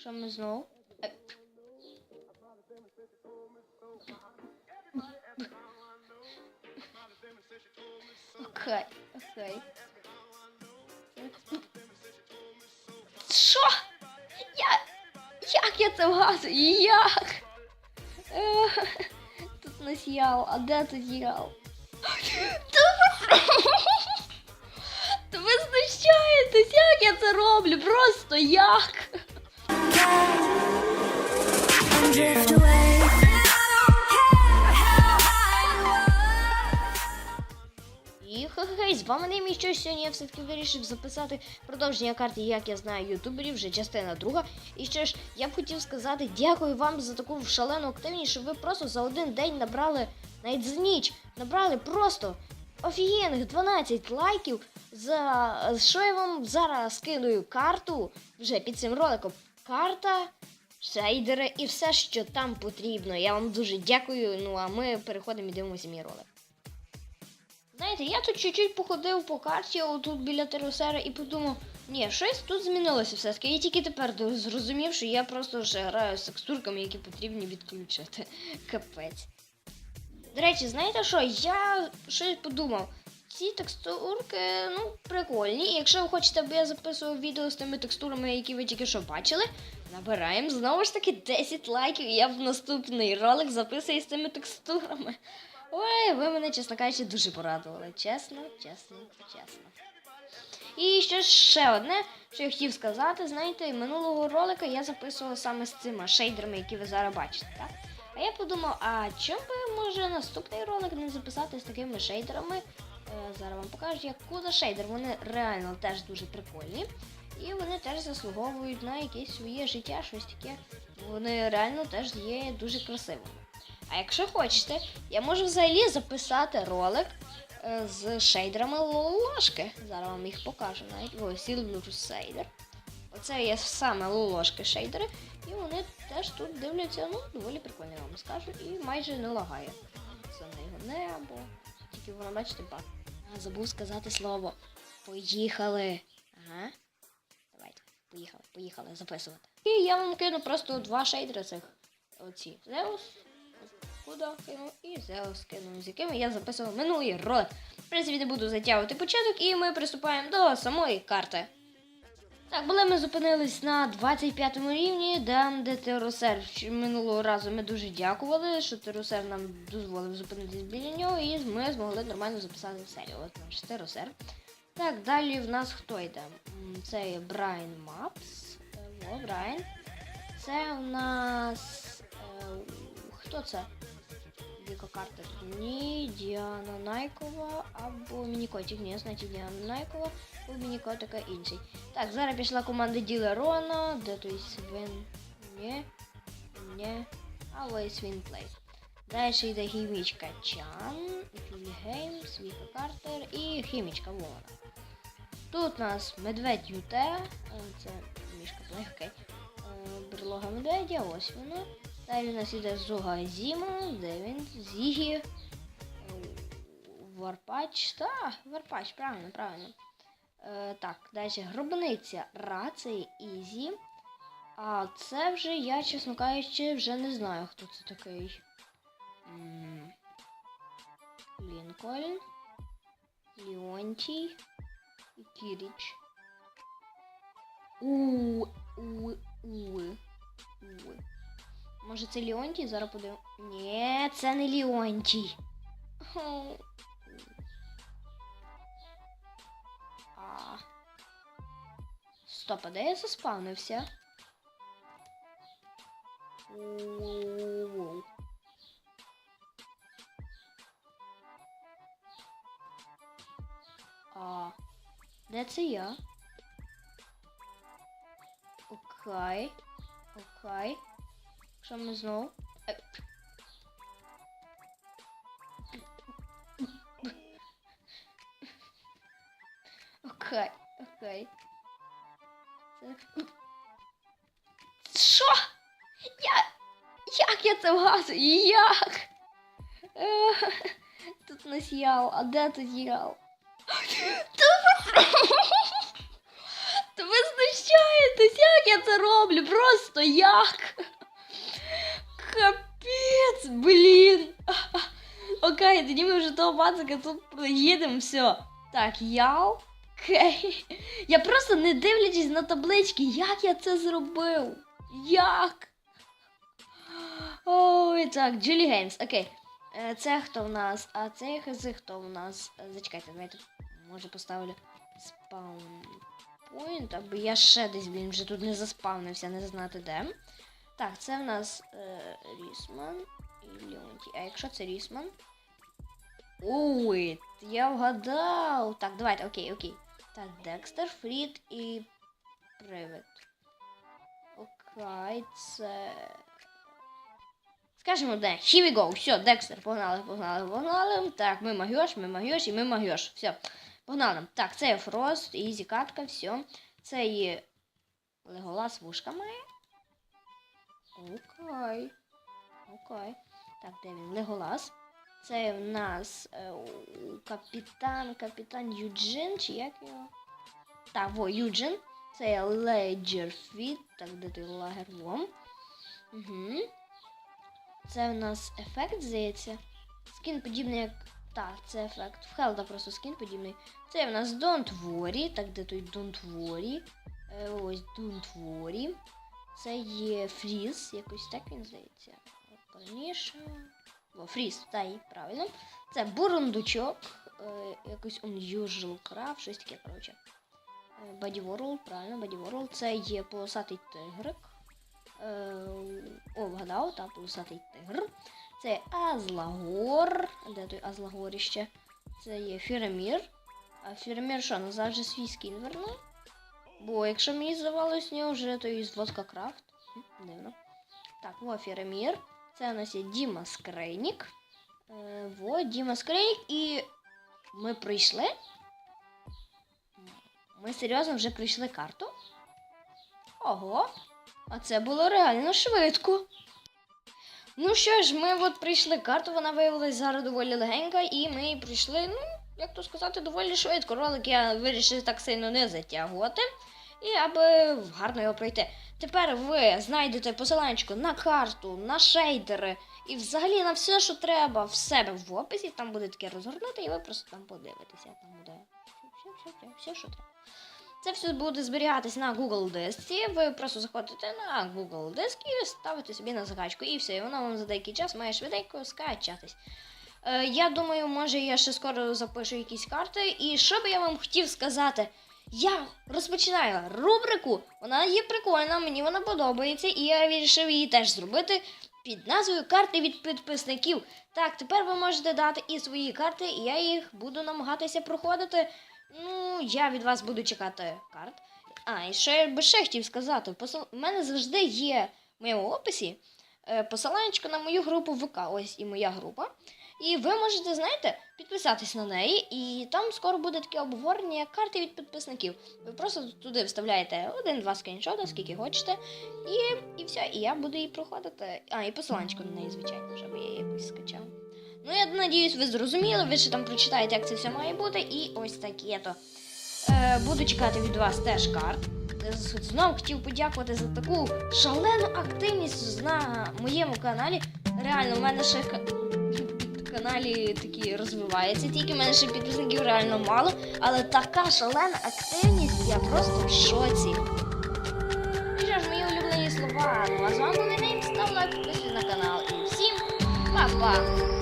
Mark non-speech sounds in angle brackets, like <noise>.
Що ми знову? Окей, окей. Що? Як я це вгадую? Як? Тут не сіял, а де тут? Та ви знущаєтесь, як я це роблю? Просто як? І хе-хе, з вами не мій що сьогодні я все-таки вирішив записати продовження карти, як я знаю ютуберів, вже частина друга. І що ж, я б хотів сказати дякую вам за таку шалену активність, що ви просто за один день набрали, навіть за ніч, набрали просто офігенних 12 лайків. За що я вам зараз скидаю карту вже під цим роликом. Карта, шейдери і все, що там потрібно. Я вам дуже дякую. Ну а ми переходимо і дивимося мій ролик. Знаєте, я тут чуть-чуть походив по карті, отут біля терусера, і подумав, ні, щось тут змінилося все-таки. Я тільки тепер зрозумів, що я просто вже граю з текстурками, які потрібні відключити. <laughs> Капець. До речі, знаєте що? Я щось подумав. Ці текстурки, ну, прикольні. І якщо ви хочете, аби я записував відео з тими текстурами, які ви тільки що бачили, набираємо знову ж таки 10 лайків, і я в наступний ролик записую з цими текстурами. Ой, ви мене, чесно кажучи, дуже порадували. Чесно, чесно, чесно. І ще, ще одне, що я хотів сказати, знаєте, минулого ролика я записував саме з цими шейдерами, які ви зараз бачите, так? А я подумав, а чому би може наступний ролик не записати з такими шейдерами? Е, зараз вам покажу, як куда шейдер. Вони реально теж дуже прикольні. І вони теж заслуговують на якесь своє життя, щось таке. Вони реально теж є дуже красивими. А якщо хочете, я можу взагалі записати ролик е, з шейдерами лолошки. Зараз вам їх покажу навіть. Ось Silver Shader. Оце є саме лолошки шейдери. І вони теж тут дивляться, ну, доволі прикольно, я вам скажу, і майже не лагає. Це на його небо. Тільки воно, бачите, ба. Забув сказати слово. Поїхали. Ага. Поїхали, поїхали записувати. І я вам кину просто два шейдери цих. Оці. Zeus, Куда кинув і Zeus кинув, з якими я записував минулий ролик. В принципі, не буду затягувати початок, і ми приступаємо до самої карти. Так, були ми зупинились на 25 рівні, там, де Теросер минулого разу ми дуже дякували, що Теросер нам дозволив зупинитись біля нього, і ми змогли нормально записати серію. От наш Теросер. Так, далі в нас хто йде? Це є Брайан Мапс. О, Брайан. Це у нас. Е, хто це? Яка карта? Ні, Діана Найкова або Мінікотик. Ні, значить Діана Найкова, або Мінікотика інший. Так, зараз пішла команда Діла Рона, де той Свин. Ні. Ні. А ось Свінплей. Далі йде хімічка Чан, Філі Геймс, Віка Картер і хімічка Вона. Тут у нас медведь Юте, це мішка Плей, окей. Е, Берлога медведя, ось воно. Далі у нас іде Зуга Зіма, де він? Зігі. е, Варпач. Та, Варпач, правильно, правильно. Е, так, далі гробниця Ра, це Ізі. А це вже я, чесно кажучи, вже не знаю, хто це такий. М, Лінкольн. Леонтій і Кіріч. У, у, у, у. Може це Леонтій? Зараз подивимо. Ні, це не Леонтій. А. Стоп, а де я заспавнився? Воу. А. Де це я? Окей. Окей. Що ми знову? Е. Окей, окей. Що? Я... Як я це вгадую? Як? Е, Тут не сіял, а де тут сіял? <laughs> Та ви знущаєтесь? як я це роблю? Просто як? Капець, блін. <laughs> Окей, тоді ми вже того пацика тут проїдемо, все. Так, я. Окей. Я просто не дивлячись на таблички, як я це зробив? Як? Ой, так, Джулі Геймс, окей. Е, Це хто в нас? А це хз хто в нас? Зачекайте, давайте, може поставлю спаун point, аби я ще десь, блін, вже тут не заспавнився, не знати де. Так, це в нас е, Рісман і Леонтій. А якщо це Рісман? Ой, я вгадав. Так, давайте, окей, окей. Так, Декстер, Фрід і Привид. Окей, це. Скажемо, де. Here we go. Все, Декстер, погнали, погнали, погнали. Так, ми магіош, ми магіош і ми магіош. Все. Погнали. Так, це є Фрост, ізі катка, все. Це є Леголас має. Окей. Окей. Так, де він? Леголас. Це в нас е, капітан, капітан Юджин, чи як його? Так, во, Юджин. Це є Леджер Фіт. Так, де той лагер вом. Угу. Це в нас ефект, здається. Скін подібний як. Так, це ефект. В Хелда просто скін подібний. Це в нас Don't Worry. Так, де той Don't Worry. Е, ось Don't Worry. Це є Фріз, якось так він здається. Раніше. О, Фріз, та й правильно. Це бурундучок. Е, якось Unusual Craft, щось таке, коротше. Е, Body World, правильно, Body World. Це є полосатий тигрик. Е, о, вгадав, та полосатий тигр. Це Азлагор. Де той Азлагоріще? Це є Фірамір. А Фірамір що, назад же свій скін вернув? Бо якщо мені здавалось, нього вже то із Водка Крафт. Дивно. Так, во Фірамір. Це у нас є Діма Скрейнік. Е, во, Діма Скрейнік і ми пройшли. Ми серйозно вже пройшли карту. Ого. А це було реально швидко. Ну що ж, ми от прийшли карту, вона виявилась зараз доволі легенька, і ми її пройшли, ну, як то сказати, доволі швидко. Ролик я вирішив так сильно не затягувати, і аби гарно його пройти. Тепер ви знайдете посиланчик на карту, на шейдери і взагалі на все, що треба в себе в описі. Там буде таке розгорнути, і ви просто там подивитеся. Там буде все, все, все, все, що треба. Це все буде зберігатись на Google дисці. Ви просто заходите на Google диск і ставите собі на закачку. І все, і воно вам за деякий час має швиденько скачатись. Е, я думаю, може я ще скоро запишу якісь карти. І що би я вам хотів сказати? Я розпочинаю рубрику. Вона є прикольна, мені вона подобається, і я вирішив її теж зробити під назвою Карти від підписників. Так, тепер ви можете дати і свої карти, і я їх буду намагатися проходити. Ну, я від вас буду чекати карт. А, і ще я би ще хотів сказати, посил... у мене завжди є в моєму описі е, посиланнячко на мою групу ВК. Ось і моя група. І ви можете, знаєте, підписатись на неї, і там скоро буде таке обговорення, карти від підписників. Ви просто туди вставляєте один-два скріншоти, скільки хочете, і, і все, і я буду її проходити. А, і посиланчко на неї, звичайно, щоб я її якось скачав. Ну, я надіюсь, ви зрозуміли, ви ще там прочитаєте, як це все має бути, і ось таке то. Е, буду чекати від вас теж карт. Е, Знову хотів подякувати за таку шалену активність на моєму каналі. Реально, в мене ще каналі такі розвивається, тільки в мене ще підписників реально мало, але така шалена активність, я просто в шоці. І що ж, мої улюблені слова. Ну а з вами був Нейм, став лайк, підписуйтесь на канал і всім па-па!